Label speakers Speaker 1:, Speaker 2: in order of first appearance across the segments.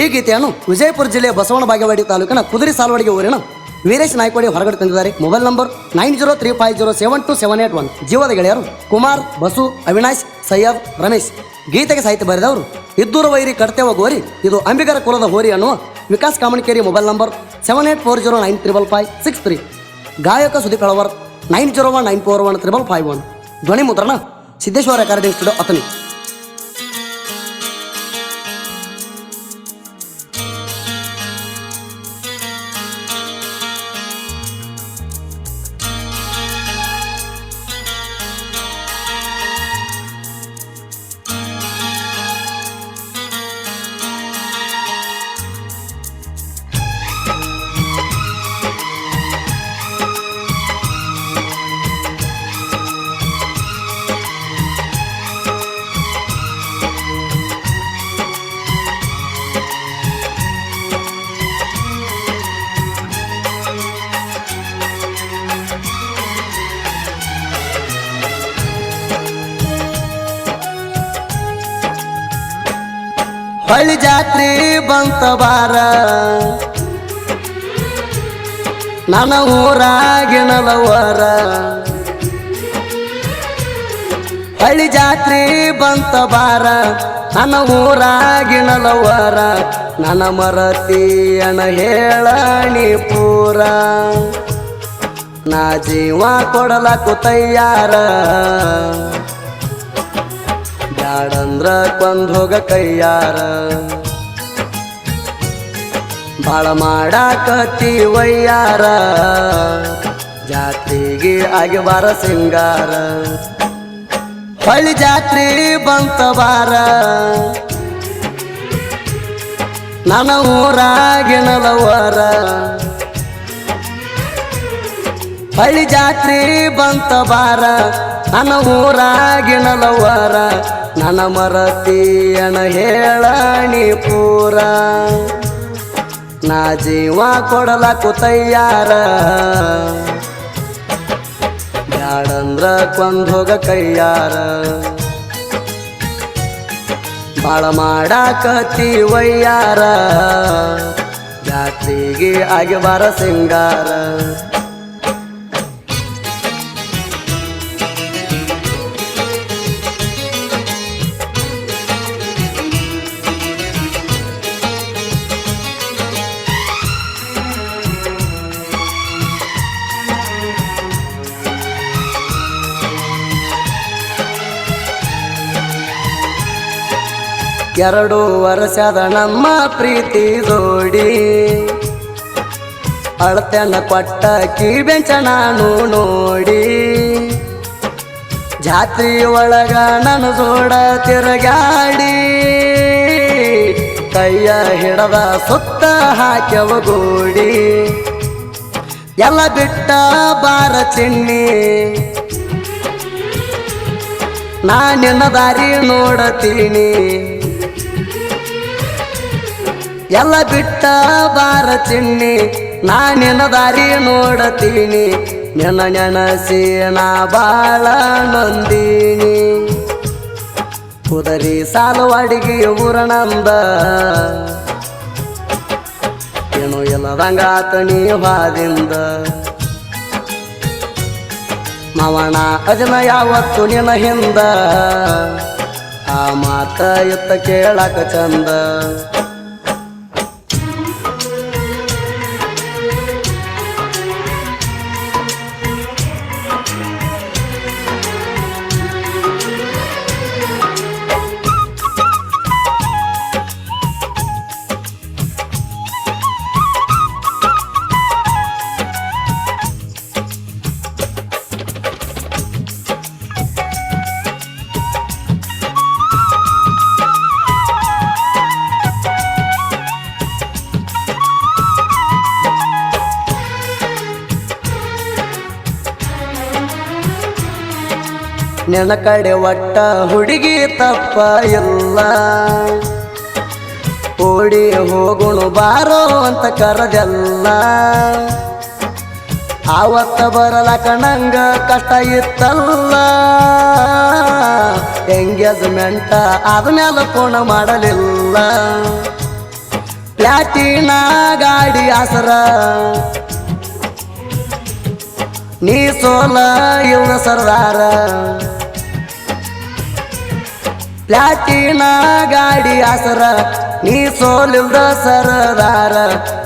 Speaker 1: ಈ ಗೀತೆಯನ್ನು ವಿಜಯಪುರ ಜಿಲ್ಲೆಯ ಬಸವನ ಬಾಗೇವಾಡಿ ತಾಲೂಕಿನ ಕುದುರೆ ಸಾಲ್ವಾಡಿಗೆ ಊರಿನ ವೀರೇಶ್ ನಾಯ್ಕೋಡಿ ಹೊರಗಡೆ ತಂದಿದ್ದಾರೆ. Mobile number nine zero three five zero seven two seven eight one. ಜೀವದ ಗೆಳೆಯರು ಕುಮಾರ್, ಬಸು, ಅವಿನಾಶ್, ಸೈಯದ್, ರಮೇಶ್. ಗೀತೆಗೆ ಸಾಹಿತ್ಯ ಬರೆದವರು ಇದ್ದೂರು ವೈರಿ ಕಡ್ತೇವ ಗೋರಿ, ಇದು ಅಂಬಿಗರ ಕುಲದ ಹೋರಿ ಅನ್ನುವ Vikas Kamanikeri mobile number seven eight four zero nine triple five six three. ಗಾಯಕ Sudeep Kalavar nine zero one nine four one triple five one. ಧ್ವನಿ ಮುದ್ರಣ ಸಿದ್ದೇಶ್ವರ ಸ್ಟುಡಿಯೋ ಅತನಿ ಹಳ್ಳಿ ಜಾತ್ರೆ ಬಂತ ಬಾರ. ನನ್ನ ಊರಾಗಿನಲವರ ಹಳ್ಳಿ ಜಾತ್ರೆ ಬಂತ ಬಾರ. ನನ್ನ ಊರಾಗಿನಲವರ ನನ್ನ ಮರತಿಯನ ಹೇಳಣಿ ಪೂರ. ನಾ ಜೀವ ಕೊಡಲಕ್ಕೂ ತಯ್ಯಾರ ಬ್ಯಾಡಂದ್ರ ಕೊಂದ್ ಹೋಗ ಕೈಯಾರ? ಬಾಳ ಮಾಡಾಕತಿ ವಯ್ಯಾರ? ಜಾತ್ರೆಗೆ ಆಗಿ ಬಾರ ಸಿಂಗಾರ? ಹಳ್ಳಿ ಜಾತ್ರೆ ಬಂತ ಬಾರ? ನನ್ನ ಊರಾಗಿನಲವರ ಹಳ್ಳಿ ಜಾತ್ರೆ ಬಂತ ಬಾರ? ನನ್ನ ಊರಾಗಿನಲವರ ನನ್ನ ಮರತಿಯನ ಹೇಳಣಿ ಪೂರ. ನಾ ಜೀವ ಕೊಡಲಕ್ಕು ತಯ್ಯಾರ ಬ್ಯಾಡಂದ್ರ ಕೊಂದ್ ಹೋಗ ಕೈಯಾರ. ಬಾಳ ಮಾಡಾಕತಿ ವಯ್ಯಾರ ಜಾತ್ರೆಗೆ ಆಗಿ ಬಾರ ಸಿಂಗಾರ. ಎರಡು ವರ್ಷದ ನಮ್ಮ ಪ್ರೀತಿ ಜೋಡಿ. ಅಳತೆನ ಕೊಟ್ಟ ಕಿವೆಂಚ ನಾನು ನೋಡಿ. ಜಾತ್ರಿ ಒಳಗ ನನ್ನ ಜೋಡ ತಿರುಗಾಡಿ. ಕೈಯ ಹಿಡದ ಸುತ್ತ ಹಾಕ್ಯವ ಗೋಡಿ. ಎಲ್ಲ ಬಿಟ್ಟ ಬಾರ ಚಿನ್ನಿ. ನಾ ನಿನ್ನ ದಾರಿ ನೋಡತೀನಿ. ಎಲ್ಲ ಬಿಟ್ಟ ಬಾರ ಚಿಣ್ಣಿ ನಾ ನಿನ್ನ ದಾರಿ ನೋಡತೀನಿ. ನೆನ ನೆನಸಿ ನಾ ಬಾಳ ನೊಂದೀನಿ. ಕುದರಿ ಸಾಲು ಅಡಿಗೆ ಊರಣಂದ ಏನು ಇಲ್ಲದಂಗಾತ ನೀ ಬಾದಿಂದ. ಮಾವಣ ಅಜನ ಯಾವತ್ತು ನಿನ್ನ ಹಿಂದ. ಆ ಮಾತ ಎತ್ತ ಕೇಳಕ ಚಂದ. ನಿನ್ನ ಕಡೆ ಒಟ್ಟ ಹುಡುಗಿ ತಪ್ಪ ಇಲ್ಲ. ಓಡಿ ಹೋಗುಣು ಬಾರೋ ಅಂತ ಕರದೆಲ್ಲ. ಆವತ್ತ ಬರಲ ಕಣಂಗ ಕಷ್ಟ ಇತ್ತಲ್ಲ. ಎಂಗೇಜ್ಮೆಂಟ ಆದ್ಮೇಲೆ ಕೋಣ ಮಾಡಲಿಲ್ಲ. ಪ್ಲಾಟಿನ ಗಾಡಿ ಆಸರ. ನೀ ಸೋಲ ಇಲ್ಲ ಸರ್ದಾರ. ಪ್ಲಾಟಿನ ಗಾಡಿ ಆಸರ, ನೀ ಸೋಲಿಲ್ದ ಸರದಾರ.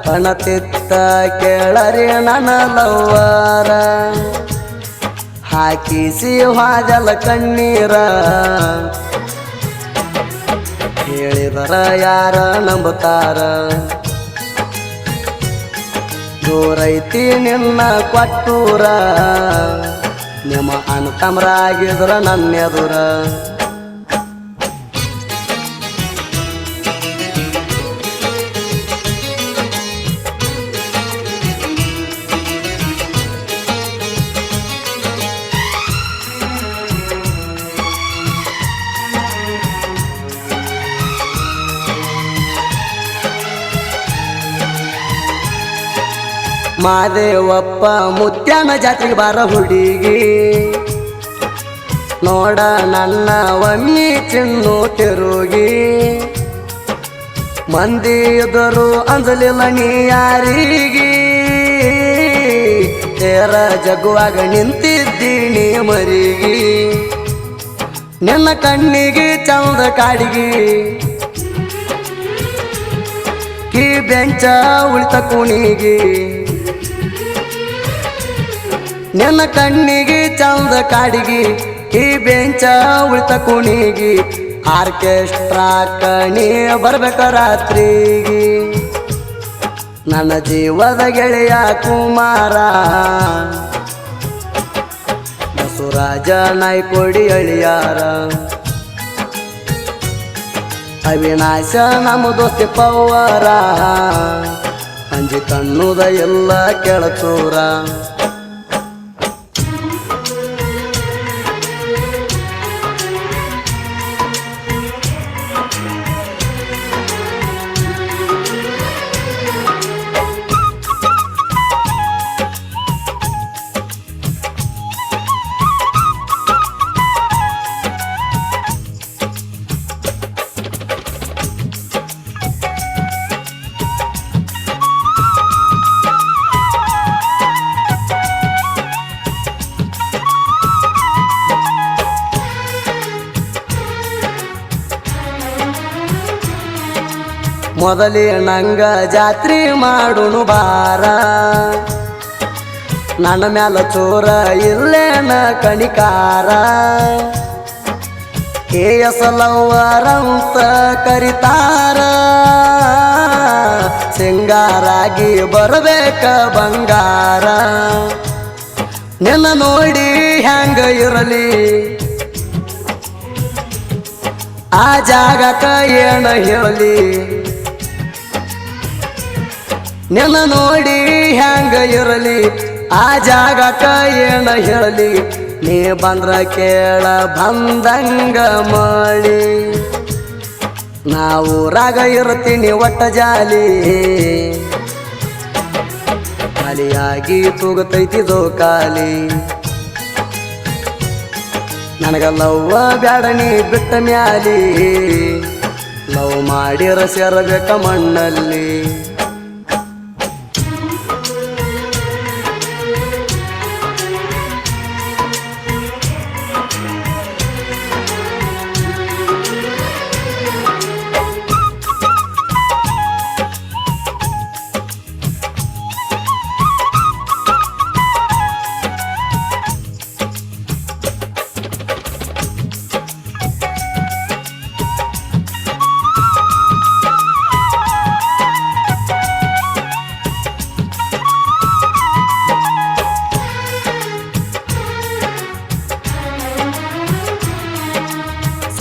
Speaker 1: ಪಣತಿತ್ತ ಕೇಳರಿ ನನ್ನ ಲವ್ವರ. ಹಾಕಿಸಿ ಹಾಜಲ ಕಣ್ಣೀರ. ಹೇಳಿದರ ಯಾರ ನಂಬುತ್ತಾರ. ದೂರೈತಿ ನಿನ್ನ ಕೊಟ್ಟೂರ. ನಿಮ್ಮ ಅಣ್ತಮ್ರಾಗಿದ್ರ ನನ್ನೆದುರ. ಮಾದೇವಪ್ಪ ಮುತ್ಯಾನ ಜಾತ್ರೆಗೆ ಬಾರ ಹುಡುಗಿ. ನೋಡ ನನ್ನ ಒಮ್ಮಿ ಚಿನ್ನು ತಿರುಗಿ. ಮಂದಿ ಎದುರು ಅಂಜಲಿಲ್ಲ ನೀ ಯಾರಿಗೆ? ತೇರ ಜಗುವಾಗ ನಿಂತಿದ್ದೀನಿ ಮರಿಗಿ. ನಿನ್ನ ಕಣ್ಣಿಗೆ ಚಂದ ಕಾಡಿಗೆ. ಕಿ ಬೆಂಚ ಉಳಿತ ಕುಣಿಗೆ. ನಿನ್ನ ಕಣ್ಣಿಗೆ ಚಂದ ಕಾಡಿಗೆ, ಈ ಬೆಂಚ ಉಳಿತ ಕುಣಿಗಿ, ಆರ್ಕೆಸ್ಟ್ರಾ ಕಣಿ ಬರ್ಬೇಕ ರಾತ್ರಿಗೆ. ನನ್ನ ಜೀವದ ಗೆಳೆಯ ಕುಮಾರ, ಬಸವರಾಜ ನಾಯ್ಕೊಡಿ ಅಳಿಯಾರ. ಅವಿನಾಶ ನಮ್ಮ ದೋಸ್ತಿ ಪವ್ವರ, ಅಂಜಿ ಕಣ್ಣುದ ಎಲ್ಲ ಕೆಳಚೂರ ಮೊದಲೇ ನಂಗ ಜಾತ್ರೆ ಮಾಡುನು ಬಾರ. ನನ್ನ ಮ್ಯಾಲ ಚೋರ ಇಲ್ಲೇನ ಕಣಿಕಾರ. ಕೇಸಲವರಂತ ಕರಿತಾರ. ಸಿಂಗಾರಾಗಿ ಬರಬೇಕ ಬಂಗಾರ. ನಿನ್ನ ನೋಡಿ ಹ್ಯಾಂಗ ಇರಲಿ. ಆ ಜಾಗಕ್ಕ ಏನ ಹೇಳಲಿ ನಿನ್ನ ನೋಡಿ ಹ್ಯಾಂಗ ಇರಲಿ? ಆ ಜಾಗಕ್ಕ ಏನ ಹೇಳಲಿ? ನೀ ಬಂದ್ರ ಕೇಳ ಬಂದಂಗ ಮಾಡಿ. ನಾವು ರಾಗ ಇರುತ್ತೀನಿ ಒಟ್ಟ ಜಾಲಿ. ಖಾಲಿಯಾಗಿ ತೂಗುತ್ತೈತಿ ಖಾಲಿ ನನಗ ಲವ್ವ ನೀ ಬಿಟ್ಟ ಮ್ಯಾಲಿ. ಲವ್ ಮಾಡಿರ ಸೇರಬೇಕ ಮಣ್ಣಲ್ಲಿ.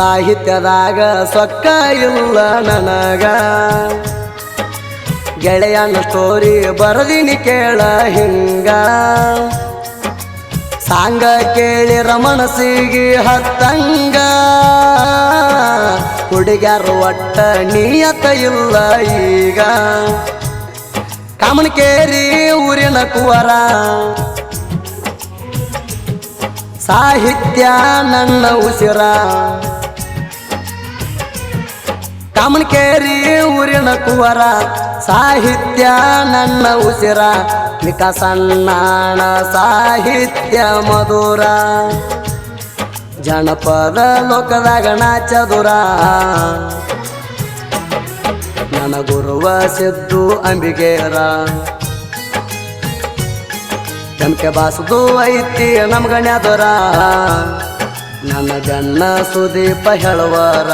Speaker 1: ಸಾಹಿತ್ಯದಾಗ ಸೊಕ್ಕ ಇಲ್ಲ ನನಗ. ಗೆಳೆಯನ ಸ್ಟೋರಿ ಬರದಿನಿ ಕೇಳ ಹಿಂಗ. ಸಾಂಗ ಕೇಳಿರ ಮನಸ್ಸಿಗೆ ಹತ್ತಂಗ. ಹುಡುಗ್ಯಾರು ಒಟ್ಟ ನಿಯತ ಇಲ್ಲ ಈಗ. ಕಾಮನಕೇರಿ ಊರಿನ ಕುವರ. ಸಾಹಿತ್ಯ ನನ್ನ ಉಸಿರ. ಕಾಮನಕೇರಿ ಊರಿನ ಕುವರ, ಸಾಹಿತ್ಯ ನನ್ನ ಉಸಿರ. ವಿಕಸನ್ನಾಣ ಸಾಹಿತ್ಯ ಮಧುರ. ಜನಪದ ಲೋಕದಾಗ ಚದುರ ನನ್ನ ಗುರುವ ಸಿದ್ದು ಅಂಬಿಗೇರ. ಜನಕ್ಕೆ ಬಾಸದು ಐತಿ ನಮ್ಗಣ್ಯಾದರ ನನ್ನ ಗಣ್ಣ ಸುದೀಪ ಹೇಳುವರ.